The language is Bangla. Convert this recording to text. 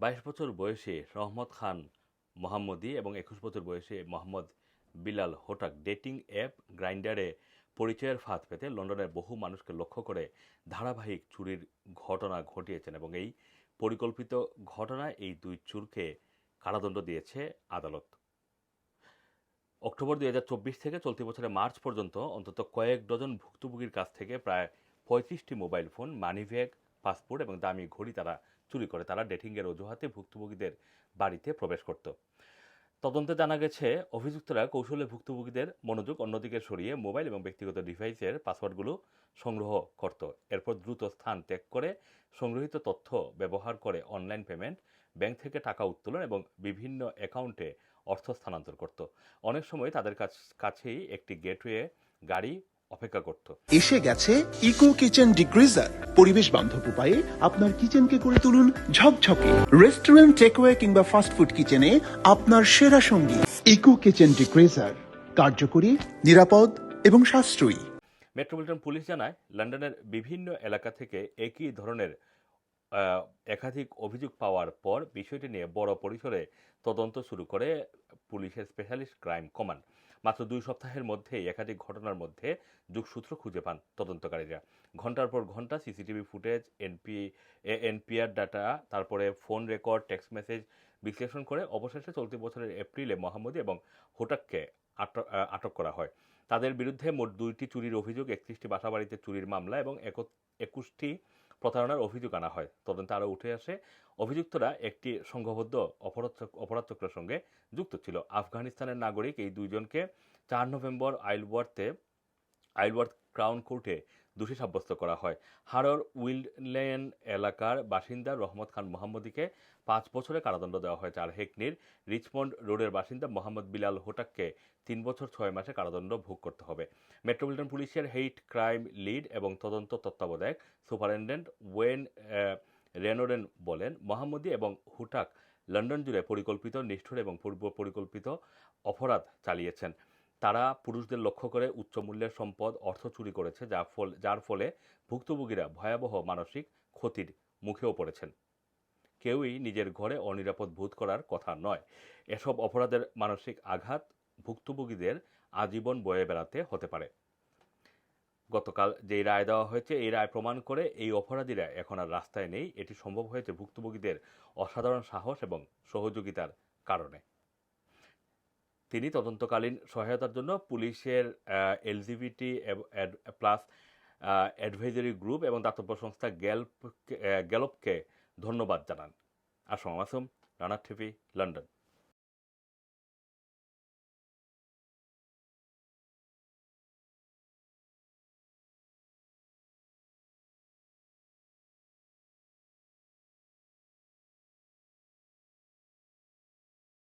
বাইশ বছর বয়সে রহমত খান মোহাম্মদী এবং একুশ বছর বয়সে Mohammad Bilal Hotak dating app গ্রাইন্ডারে পরিচয়ের ফাঁদ পেতে লন্ডনের বহু মানুষকে লক্ষ্য করে ধারাবাহিক চুরির ঘটনা ঘটিয়েছেন এবং এই পরিকল্পিত ঘটনায় এই দুই চুরকে কারাদণ্ড দিয়েছে আদালত। অক্টোবর দুই হাজার চব্বিশ থেকে চলতি বছরের মার্চ পর্যন্ত অন্তত কয়েক ডজন ভুক্তভোগীর কাছ থেকে প্রায় পঁয়ত্রিশটি মোবাইল ফোন, মানিব্যাগ, পাসপোর্ট এবং দামি ঘড়ি তারা চুরি করে তারা ডেটিংয়ের অজুহাতে ভুক্তভোগীদের বাড়িতে প্রবেশ করত। তদন্তে জানা গেছে, অভিযুক্তরা কৌশলে ভুক্তভোগীদের মনোযোগ অন্যদিকে সরিয়ে মোবাইল এবং ব্যক্তিগত ডিভাইসের পাসওয়ার্ডগুলো সংগ্রহ করত। এরপর দ্রুত স্থান ত্যাগ করে সংগৃহীত তথ্য ব্যবহার করে অনলাইন পেমেন্ট, ব্যাংক থেকে টাকা উত্তোলন এবং বিভিন্ন অ্যাকাউন্টে অর্থ স্থানান্তর করত। অনেক সময় তাদের কাছ- কাছেই একটি গেটওয়ে গাড়ি অপেক্ষা করত। এসে গেছে ইকো কিচেন ডিগ্রিজার পরিবেশ বান্ধব উপায়ে আপনার কিচেনকে করে তুলুন ঝকঝকে। রেস্টুরেন্ট টেকওয়ে কিংবা ফাস্টফুড কিচেনে আপনার সেরা সঙ্গী। ইকো কিচেন ডিক্রেজার কার্যকরী, নিরাপদ এবং সাশ্রয়ী। মেট্রোপলিটন পুলিশ জানায় লন্ডনের বিভিন্ন এলাকা থেকে একই ধরনের একাধিক অভিযোগ পাওয়ার পর বিষয়টি নিয়ে বড় পরিসরে তদন্ত শুরু করে পুলিশের স্পেশালিস্ট ক্রাইম কমান্ড মাত্র দুই সপ্তাহের মধ্যেই একাধিক ঘটনার মধ্যে যোগসূত্র খুঁজে পান তদন্তকারীরা। ঘণ্টার পর ঘণ্টা CCTV footage, N P NPR data, তারপরে ফোন রেকর্ড, টেক্সট মেসেজ বিশ্লেষণ করে অবশেষে চলতি বছরের এপ্রিলে মোহাম্মদী এবং হোটাককে আটক করা হয়। তাদের বিরুদ্ধে মোট দুইটি চুরির অভিযোগ, একত্রিশটি বাসাবাড়িতে চুরির মামলা এবং এক- একুশটি প্রতারণার অভিযোগ আনা হয়। তদন্তে আরও উঠে আসে, অভিযুক্তরা একটি সংঘবদ্ধ অপরাধ অপরাধ চক্রের সঙ্গে যুক্ত ছিল। আফগানিস্তানের নাগরিক এই দুইজনকে চার নভেম্বর আইলওয়ার্থে আইলওয়ার্থ ক্রাউন কোর্টে দোষী সাব্যস্ত করা হয়। হারর উইল্ডলেন এলাকার বাসিন্দা রহমত খান মোহাম্মদীকে পাঁচ বছরের কারাদণ্ড দেওয়া হয়েছে। আর হেকনির রিচমন্ড রোডের বাসিন্দা মোহাম্মদ বিলাল হোটাককে তিন বছর ছয় মাসে কারাদণ্ড ভোগ করতে হবে। মেট্রোপলিটন পুলিশের হেইট ক্রাইম লিড এবং তদন্ত তত্ত্বাবধায়ক সুপারিনটেন্ডেন্ট ওয়েন রেনোডেন বলেন, মোহাম্মদী এবং হুটাক লন্ডন জুড়ে পরিকল্পিত, নিষ্ঠুর এবং পূর্ব পরিকল্পিত অপরাধ চালিয়েছেন। তারা পুরুষদের লক্ষ্য করে উচ্চ মূল্যের সম্পদ, অর্থ চুরি করেছে, যা ফল, যার ফলে ভুক্তভোগীরা ভয়াবহ মানসিক ক্ষতির মুখেও পড়েছেন। কেউই নিজের ঘরে অনিরাপদ বোধ করার কথা নয়। এসব অপরাধের মানসিক আঘাত ভুক্তভোগীদের আজীবন বয়ে বেড়াতে হতে পারে। গতকাল যেই রায় দেওয়া হয়েছে, এই রায় প্রমাণ করে এই অপরাধীরা এখন আর রাস্তায় নেই। এটি সম্ভব হয়েছে ভুক্তভোগীদের অসাধারণ সাহস এবং সহযোগিতার কারণে। তিনি তদন্তকালীন সহায়তার জন্য পুলিশের এলজিবিটি প্লাস অ্যাডভাইজারি গ্রুপ এবং দাতব্য সংস্থা গ্যালপ গ্যালপকে ধন্যবাদ জানান। Assam Assam Rana TV, London.